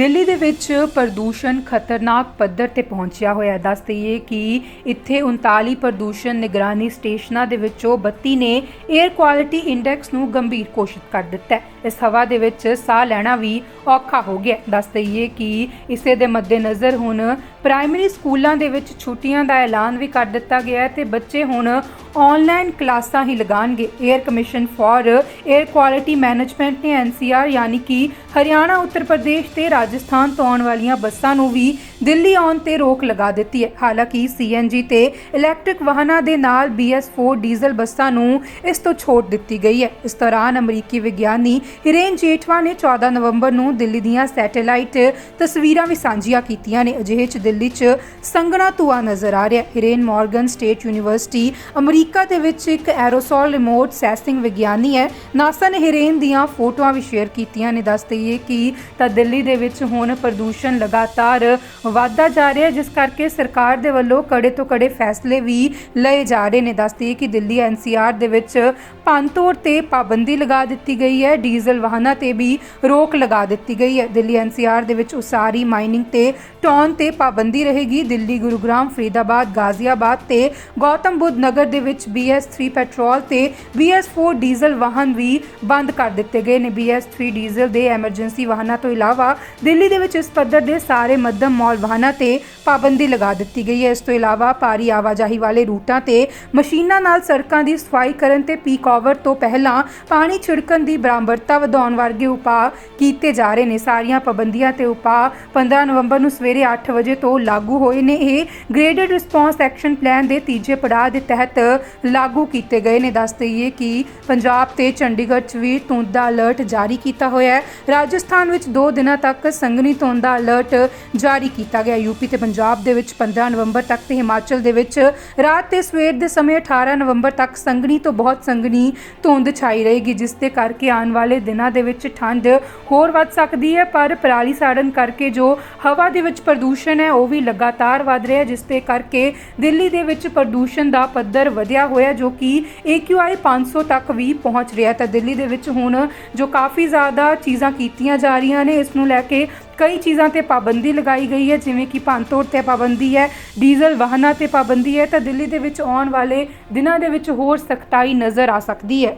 ਦਿੱਲੀ ਦੇ ਵਿੱਚ ਪ੍ਰਦੂਸ਼ਣ ਖਤਰਨਾਕ ਪੱਧਰ ਤੇ ਪਹੁੰਚਿਆ ਹੋਇਆ ਦੱਸ ਦਈਏ ਕਿ ਇੱਥੇ 39 ਪ੍ਰਦੂਸ਼ਣ ਨਿਗਰਾਨੀ ਸਟੇਸ਼ਨਾਂ ਦੇ ਵਿੱਚੋਂ 32 ਨੇ 에ਅਰ ਕੁਆਲਿਟੀ ਇੰਡੈਕਸ ਨੂੰ ਗੰਭੀਰ ਘੋਸ਼ਿਤ ਕਰ ਦਿੱਤਾ ਹੈ। ਇਸ ਹਵਾ ਦੇ ਵਿੱਚ ਸਾਹ ਲੈਣਾ ਵੀ ਔਖਾ ਹੋ ਗਿਆ ਦੱਸ ਦਈਏ ਕਿ ਇਸੇ ਦੇ ਮੱਦੇਨਜ਼ਰ ਹੁਣ ਪ੍ਰਾਇਮਰੀ ਸਕੂਲਾਂ ਦੇ ਵਿੱਚ ਛੁੱਟੀਆਂ ਦਾ ਐਲਾਨ ਵੀ ਕਰ ਦਿੱਤਾ ਗਿਆ ਹੈ ਤੇ ਬੱਚੇ ਹੁਣ ਆਨਲਾਈਨ ਕਲਾਸਾਂ ਹੀ ਲਗਾਣਗੇ air commission for air quality management ਨੇ ਐਨਸੀਆਰ ਯਾਨੀ ਕਿ ਹਰਿਆਣਾ, ਉੱਤਰ ਪ੍ਰਦੇਸ਼ ਤੇ ਰਾਜ ਰਾਜਸਥਾਨ ਤੋਂ ਆਉਣ ਵਾਲੀਆਂ ਬੱਸਾਂ ਨੂੰ ਵੀ ਦਿੱਲੀ ਆਉਣ ਤੇ ਰੋਕ ਲਗਾ ਦਿੱਤੀ ਹੈ। ਹਾਲਾਂਕਿ ਸੀਐਨਜੀ ਤੇ ਇਲੈਕਟ੍ਰਿਕ ਵਾਹਨਾਂ ਦੇ ਨਾਲ BS4 ਡੀਜ਼ਲ ਬੱਸਾਂ ਨੂੰ ਇਸ ਤੋਂ ਛੋਟ ਦਿੱਤੀ ਗਈ ਹੈ। ਇਸ ਦੌਰਾਨ ਅਮਰੀਕੀ ਵਿਗਿਆਨੀ ਹਿਰੇਨ ਜੇਠਵਾ ਨੇ 14 ਨਵੰਬਰ ਨੂੰ ਦਿੱਲੀ ਦੀਆਂ ਸੈਟੇਲਾਈਟ ਤਸਵੀਰਾਂ ਵੀ ਸਾਂਝੀਆਂ ਕੀਤੀਆਂ ਨੇ। ਅਜਿਹੇ ਚ ਦਿੱਲੀ 'ਚ ਸੰਘਣਾ ਧੂਆ ਨਜ਼ਰ ਆ ਰਿਹਾ ਹੈ। ਹਿਰੇਨ ਮਾਰਗਨ ਸਟੇਟ ਯੂਨੀਵਰਸਿਟੀ ਅਮਰੀਕਾ ਦੇ ਵਿੱਚ ਇੱਕ ਐਰੋਸੋਲ ਰਿਮੋਟ ਸੈਸਿੰਗ ਵਿਗਿਆਨੀ ਹੈ। ਨਾਸਾ ਨੇ ਹਿਰੇਨ ਦੀਆਂ ਫੋਟੋਆਂ ਵੀ ਸ਼ੇਅਰ ਕੀਤੀਆਂ ਨੇ। ਦੱਸ ਦਈਏ ਕਿ ਤਾਂ ਦਿੱਲੀ ਦੇ ਵਿੱਚ ਹੁਣ ਪ੍ਰਦੂਸ਼ਣ ਲਗਾਤਾਰ ਵਧਦਾ ਜਾ ਰਿਹਾ ਜਿਸ ਕਰਕੇ ਸਰਕਾਰ ਦੇ ਵੱਲੋਂ ਕੜੇ ਤੋਂ ਕੜੇ ਫੈਸਲੇ ਵੀ ਲਏ ਜਾ ਰਹੇ ਨੇ। ਦੱਸਦੀ ਕਿ ਦਿੱਲੀ ਐਨਸੀਆਰ ਦੇ ਵਿੱਚ ਪੰਤੋੜ ਤੇ ਪਾਬੰਦੀ ਲਗਾ ਦਿੱਤੀ ਗਈ ਹੈ, ਡੀਜ਼ਲ ਵਾਹਨਾਂ ਤੇ ਵੀ ਰੋਕ ਲਗਾ ਦਿੱਤੀ ਗਈ ਹੈ। ਦਿੱਲੀ ਐਨਸੀਆਰ ਦੇ ਵਿੱਚ ਉਸਾਰੀ, ਮਾਈਨਿੰਗ ਤੇ ਟੌਨ ਤੇ ਪਾਬੰਦੀ ਰਹੇਗੀ। ਦਿੱਲੀ, ਗੁਰੂਗ੍ਰਾਮ, ਫਰੀਦਾਬਾਦ, ਗਾਜ਼ੀਆਬਾਦ ਤੇ ਗੌਤਮ ਬੁੱਧ ਨਗਰ ਦੇ ਵਿੱਚ BS3 ਪੈਟਰੋਲ ਤੇ BS4 ਡੀਜ਼ਲ ਵਾਹਨ ਵੀ ਬੰਦ ਕਰ ਦਿੱਤੇ ਗਏ ਨੇ। BS3 ਡੀਜ਼ਲ ਦੇ ਐਮਰਜੈਂਸੀ ਵਾਹਨਾਂ ਤੋਂ ਇਲਾਵਾ ਦਿੱਲੀ ਦੇ ਵਿੱਚ ਇਸ ਪੱਧਰ ਦੇ ਸਾਰੇ ਮੱਧਮ ਮਾਲ ਵਾਹਨਾਂ ਤੇ ਪਾਬੰਦੀ ਲਗਾ ਦਿੱਤੀ ਗਈ ਹੈ। ਇਸ ਤੋਂ ਇਲਾਵਾ ਭਾਰੀ ਆਵਾਜਾਈ ਵਾਲੇ ਰੂਟਾਂ ਤੇ ਮਸ਼ੀਨਾਂ ਨਾਲ ਸੜਕਾਂ ਦੀ ਸਫ਼ਾਈ ਕਰਨ ਤੇ ਪੀਕ ਓਵਰ ਤੋਂ ਪਹਿਲਾਂ ਪਾਣੀ ਛਿੜਕਣ ਦੀ ਬਰਾਬਰਤਾ ਵਧਾਉਣ ਵਰਗੇ ਉਪਾਅ ਕੀਤੇ ਜਾ ਰਹੇ ਨੇ। ਸਾਰੀਆਂ ਪਾਬੰਦੀਆਂ ਤੇ ਉਪਾਅ 15 ਨਵੰਬਰ ਨੂੰ ਸਵੇਰੇ 8 ਵਜੇ ਤੋਂ ਲਾਗੂ ਹੋਏ ਨੇ। ਇਹ ਗ੍ਰੇਡਡ ਰਿਸਪੌਂਸ ਐਕਸ਼ਨ ਪਲਾਨ ਦੇ ਤੀਜੇ ਪੜਾਅ ਦੇ ਤਹਿਤ ਲਾਗੂ ਕੀਤੇ ਗਏ ਨੇ। ਦੱਸ ਦਈਏ ਕਿ ਪੰਜਾਬ ਤੇ ਚੰਡੀਗੜ੍ਹ 'ਚ ਵੀ ਧੁੰਦ ਦਾ ਅਲਰਟ ਜਾਰੀ ਕੀਤਾ ਹੋਇਆ ਹੈ। ਰਾਜਸਥਾਨ ਵਿੱਚ 2 ਦਿਨਾਂ ਤੱਕ ਸੰਘਣੀ ਧੁੰਦ ਦਾ ਅਲਰਟ ਜਾਰੀ ਕੀਤਾ ਕੀਤਾ ਗਿਆ। ਯੂਪੀ ਤੇ ਪੰਜਾਬ ਦੇ ਵਿੱਚ 15 ਨਵੰਬਰ ਤੱਕ ਤੇ ਹਿਮਾਚਲ ਦੇ ਵਿੱਚ ਰਾਤ ਤੇ ਸਵੇਰ ਦੇ ਸਮੇਂ 18 ਨਵੰਬਰ ਤੱਕ ਸੰਘਣੀ ਤੋਂ ਬਹੁਤ ਸੰਘਣੀ ਧੁੰਦ ਛਾਈ ਰਹੇਗੀ, ਜਿਸ ਦੇ ਕਰਕੇ ਆਉਣ ਵਾਲੇ ਦਿਨਾਂ ਦੇ ਵਿੱਚ ਠੰਡ ਹੋਰ ਵੱਧ ਸਕਦੀ ਹੈ। ਪਰ ਪਰਾਲੀ ਸਾੜਨ ਕਰਕੇ ਜੋ ਹਵਾ ਦੇ ਵਿੱਚ ਪ੍ਰਦੂਸ਼ਣ ਹੈ, ਉਹ ਵੀ ਲਗਾਤਾਰ ਵਧ ਰਿਹਾ ਜਿਸ ਦੇ ਕਰਕੇ ਦਿੱਲੀ ਦੇ ਵਿੱਚ ਪ੍ਰਦੂਸ਼ਣ ਦਾ ਪੱਧਰ ਵਧਿਆ ਹੋਇਆ ਜੋ ਕਿ AQI 500 ਤੱਕ ਵੀ ਪਹੁੰਚ ਰਿਹਾ ਤਾਂ ਦਿੱਲੀ ਦੇ ਵਿੱਚ ਹੁਣ ਜੋ ਕਾਫੀ ਜ਼ਿਆਦਾ ਚੀਜ਼ਾਂ ਕੀਤੀਆਂ ਜਾ ਰਹੀਆਂ ਨੇ, ਇਸ ਨੂੰ ਲੈ ਕੇ ਕਈ ਚੀਜ਼ਾਂ ਤੇ ਪਾਬੰਦੀ ਲਗਾਈ ਗਈ ਹੈ, ਜਿਵੇਂ ਕਿ ਪੰਤੋੜ ਤੇ ਪਾਬੰਦੀ ਹੈ, ਡੀਜ਼ਲ ਵਾਹਨਾਂ ਤੇ ਪਾਬੰਦੀ ਹੈ, ਤਾਂ ਦਿੱਲੀ ਦੇ ਵਿੱਚ ਆਉਣ ਵਾਲੇ ਦਿਨਾਂ ਦੇ ਵਿੱਚ ਹੋਰ ਸਖਤਾਈ ਨਜ਼ਰ ਆ ਸਕਦੀ ਹੈ।